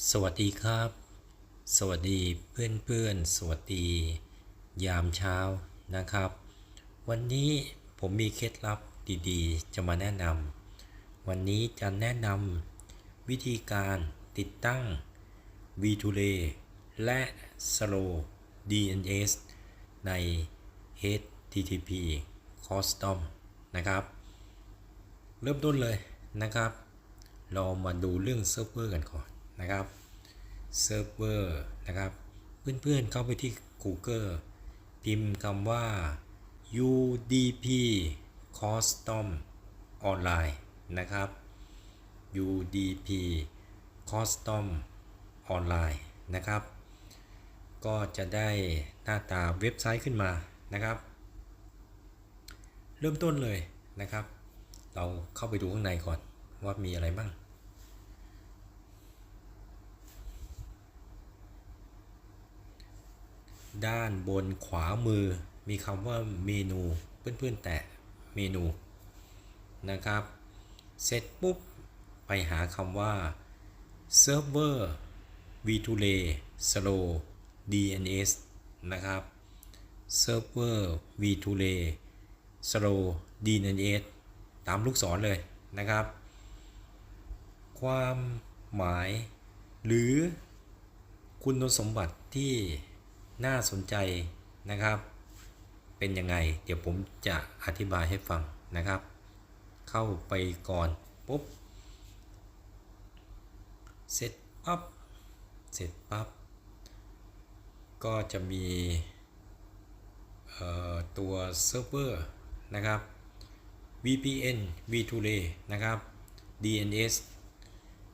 สวัสดีครับ สวัสดีเพื่อนเพื่อนๆสวัสดี ยามเช้านะครับ วันนี้ผมมีเคล็ดลับดีๆ จะมาแนะนำวันนี้จะแนะนำวิธีการติดตั้ง v 2 l a y และ Slow DNS ใน HTTP Custom นะครับ เริ่มต้นเลยนะครับ เรามาดูเรื่องเซิร์ฟเวอร์กันก่อน นะครับเซิร์ฟเวอร์นะครับเพื่อนๆเข้าไปที่ Google พิมพ์คำว่า UDP Custom Online นะครับ UDP Custom Online นะครับ ก็จะได้หน้าตาเว็บไซต์ขึ้นมานะครับ เริ่มต้นเลยนะครับ เราเข้าไปดูข้างในก่อนว่ามีอะไรบ้าง ด้านบนขวามือ มีคำว่าเมนูเพื่อนๆ แตะเมนูนะครับ เสร็จปุ๊บ ไปหาคำว่า Server v2 l a Slow DNS นะครับ Server v2 l a Slow DNS ตามลูกศรเลยนะครับ ความหมายหรือคุณสมบัติที่ น่าสนใจนะครับ เป็นยังไง เดี๋ยวผมจะอธิบายให้ฟังนะครับ เข้าไปก่อน ปุ๊บเสร็จปั๊บเสร็จปั๊บก็จะมีตัวเซิร์ฟเวอร์นะครับ VPN V2L นะครับ DNS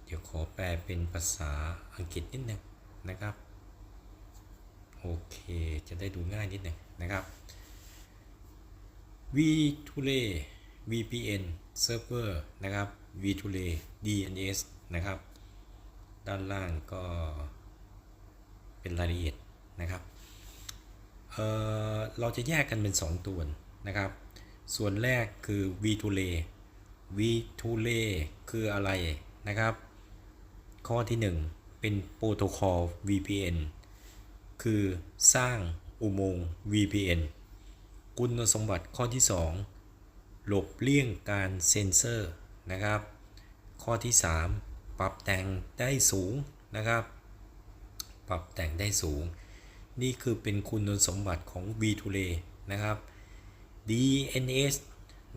เดี๋ยวขอแปลเป็นภาษาอังกฤษนิดนึงนะครับ โอเค จะได้ดูง่ายนิดหนึ่งนะครับ V2L VPN Server นะครับ V2L DNS นะครับ ด้านล่างก็เป็นรายละเอียดนะครับเอ่อเราจะแยกกันเป็น 2 ตัวนะครับ ส่วนแรกคือ V2L V2L คืออะไรนะครับ ข้อที่ 1 เป็นโปรโตคอล VPN คือสร้างอุโมงค์ VPN คุณสมบัติข้อที่ 2 หลบเลี่ยงการเซ็นเซอร์นะครับ ข้อที่ 3 ปรับแต่งได้สูงนะครับ ปรับแต่งได้สูง นี่คือเป็นคุณสมบัติของ V2L นะครับ DNS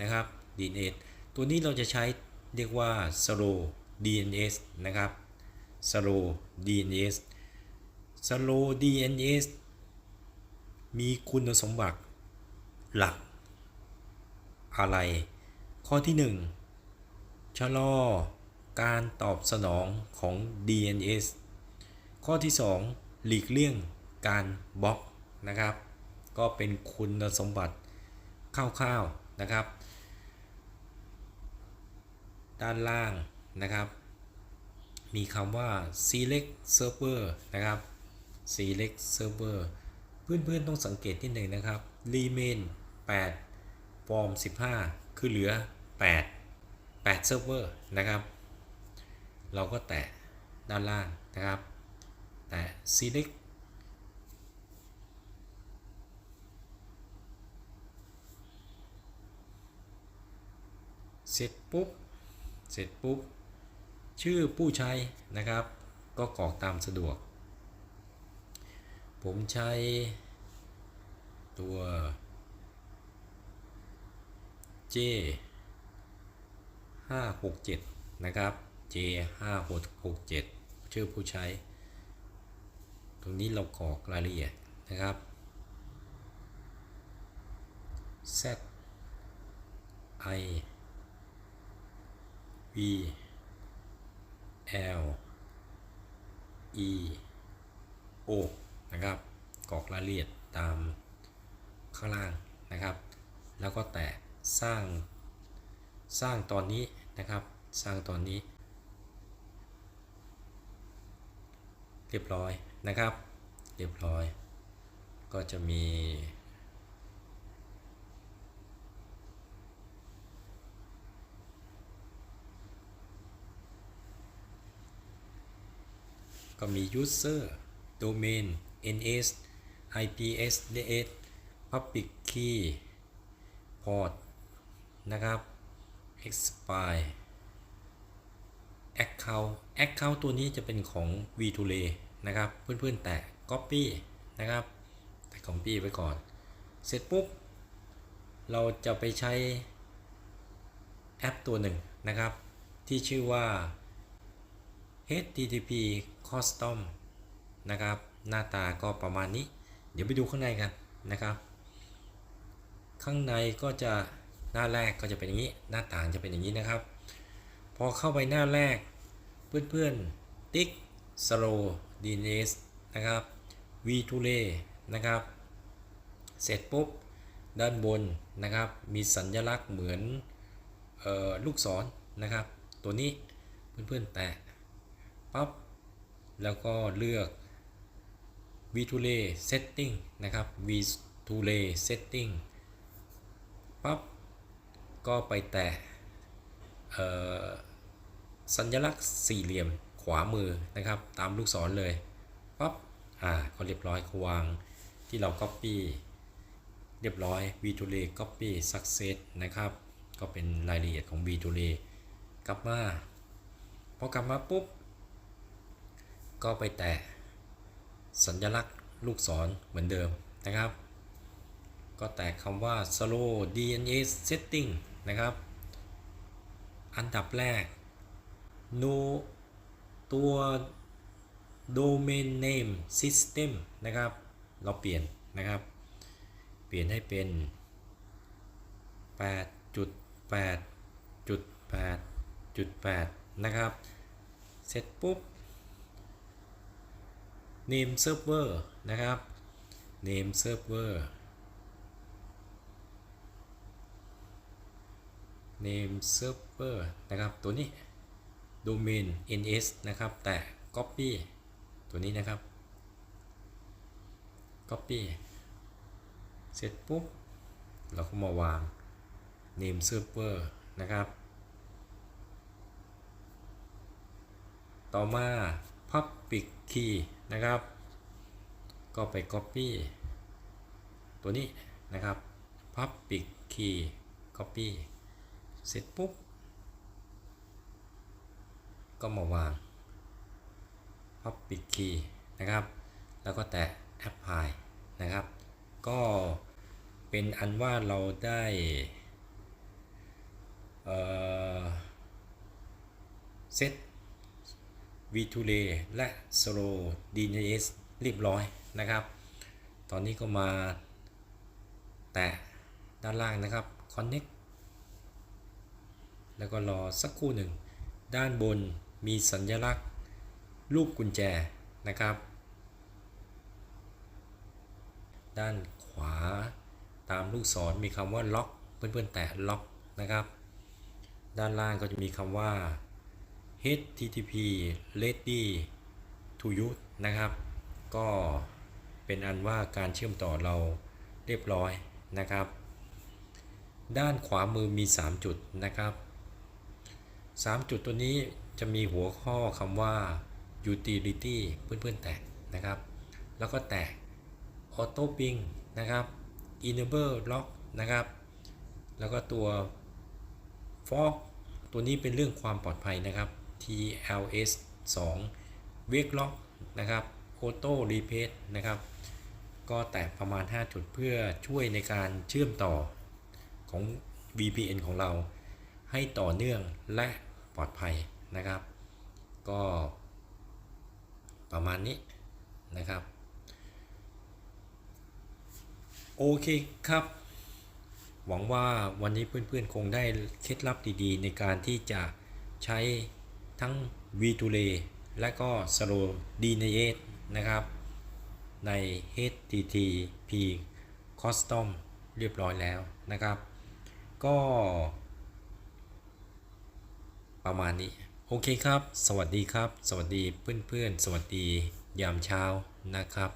นะครับ DNS ตัวนี้เราจะใช้เรียกว่า Slow DNS นะครับ Slow DNS Slow DNS มีคุณสมบัติหลัก อะไร ข้อที่ 1 ชะลอการตอบสนองของ DNS ข้อที่ 2 หลีกเลี่ยงการบล็อกนะครับ ก็เป็นคุณสมบัติคร่าวๆนะครับ ด้านล่างนะครับ มีคำว่า select server นะครับ select server เพื่อนๆต้องสังเกตนิดหนึ่งนะครับ remain 8 form 15 คือเหลือ 8 8 server นะครับ เราก็แตะด้านล่างนะครับ แตะ select เสร็จปุ๊บ เสร็จปุ๊บ ชื่อผู้ใช้นะครับ ก็กรอกตามสะดวก ผมใช้ตัว J 5 6 7 นะครับ J 5 6 7 ชื่อผู้ใช้ ตรงนี้เรากรอกรายละเอียดนะครับ Z I V L E O นะครับกรอกรายละเอียดตามข้างล่างนะครับ แล้วก็แตะสร้างสร้างตอนนี้นะครับสร้างตอนนี้ เรียบร้อยนะครับ เรียบร้อย ก็จะมีก็มี user domain ns ips ds public key port นะครับ expire account account ตัวนี้จะเป็นของ v 2 l a y นะครับ เพื่อนๆแตะ copy นะครับแต่ copy ไว้ก่อน เสร็จปุ๊บ เราจะไปใช้แอปตัวหนึ่งนะครับ ที่ชื่อว่า HTTP Custom นะครับ หน้าตาก็ประมาณนี้ เดี๋ยวไปดูข้างในกันนะครับ ข้างในก็จะหน้าแรกก็จะเป็นอย่างนี้ หน้าต่างจะเป็นอย่างนี้นะครับ พอเข้าไปหน้าแรก เพื่อนๆ ติ๊ก slow DNS นะครับ v 2 l a y นะครับ เสร็จปุ๊บ ด้านบนนะครับ มีสัญลักษณ์เหมือนออลูกศรนะครับ ตัวนี้เพื่อนๆแตะปั๊บแล้วก็เลือก v 2 l a y setting นะครับ v 2 l a y setting ปั๊บก็ไปแตะสัญลักษณ์สี่เหลี่ยมขวามือนะครับ ตามลูกศรเลยปั๊บอ่าก็เรียบร้อยวางที่เรา Copy เรียบร้อย v 2 l a y Copy Success นะครับ ก็เป็นรายละเอียดของ v 2 l a y กลับมา พอกลับมาปุ๊บ ก็ไปแตะ สัญลักษณ์ลูกศรเหมือนเดิมนะครับ ก็แตะคำว่า slow DNS setting นะครับ อันดับแรก no ตัว domain name system นะครับ เราเปลี่ยนนะครับ เปลี่ยนให้เป็น 8.8.8.8 นะครับ เสร็จปุ๊บ name server นะครับ name server name server นะครับ ตัวนี้ domain ns นะครับ แต่ copy ตัวนี้นะครับ copy เสร็จปุ๊บ เราก็มาวาง name server นะครับ ต่อมา public key นะครับ ก็ไป copy ตัวนี้นะครับ public key copy เสร็จปุ๊บ ก็มาวาง public key นะครับ แล้วก็แตะ apply นะครับ ก็เป็นอันว่าเราได้เซต v 2 l a y และ slow DNS เรียบร้อยนะครับ ตอนนี้ก็มาแตะด้านล่างนะครับ connect แล้วก็รอสักครู่หนึ่ง ด้านบนมีสัญลักษณ์รูปกุญแจนะครับ ด้านขวาตามลูกศรมีคำว่าล็อกเพื่อนๆแตะล็อกนะครับ ด้านล่างก็จะมีคำว่า HTTP ready to use นะครับ ก็เป็นอันว่าการเชื่อมต่อเราเรียบร้อยนะครับ ด้านขวามือมี 3 จุดนะครับ 3 จุดตัวนี้จะมีหัวข้อคำว่า utility เพื่อนๆแตะนะครับ แล้วก็แตะ auto ping นะครับ enable lock นะครับ แล้วก็ตัว fog ตัวนี้เป็นเรื่องความปลอดภัยนะครับ TLS 2 wake lock นะครับ auto repeat นะครับ ก็แตะประมาณ 5 จุดเพื่อช่วยในการเชื่อมต่อของ VPN ของเรา ให้ต่อเนื่องและปลอดภัยนะครับ ก็ ประมาณนี้นะครับ โอเคครับหวังว่าวันนี้เพื่อนๆ คงได้เคล็ดลับดีๆ ในการที่จะใช้ ทั้ง v 2 l a y และก็ Slow DNS นะครับ ใน HTTP Custom เรียบร้อยแล้วนะครับ ก็ ประมาณนี้ โอเคครับ สวัสดีครับ สวัสดีเพื่อนๆ สวัสดียามเช้านะครับ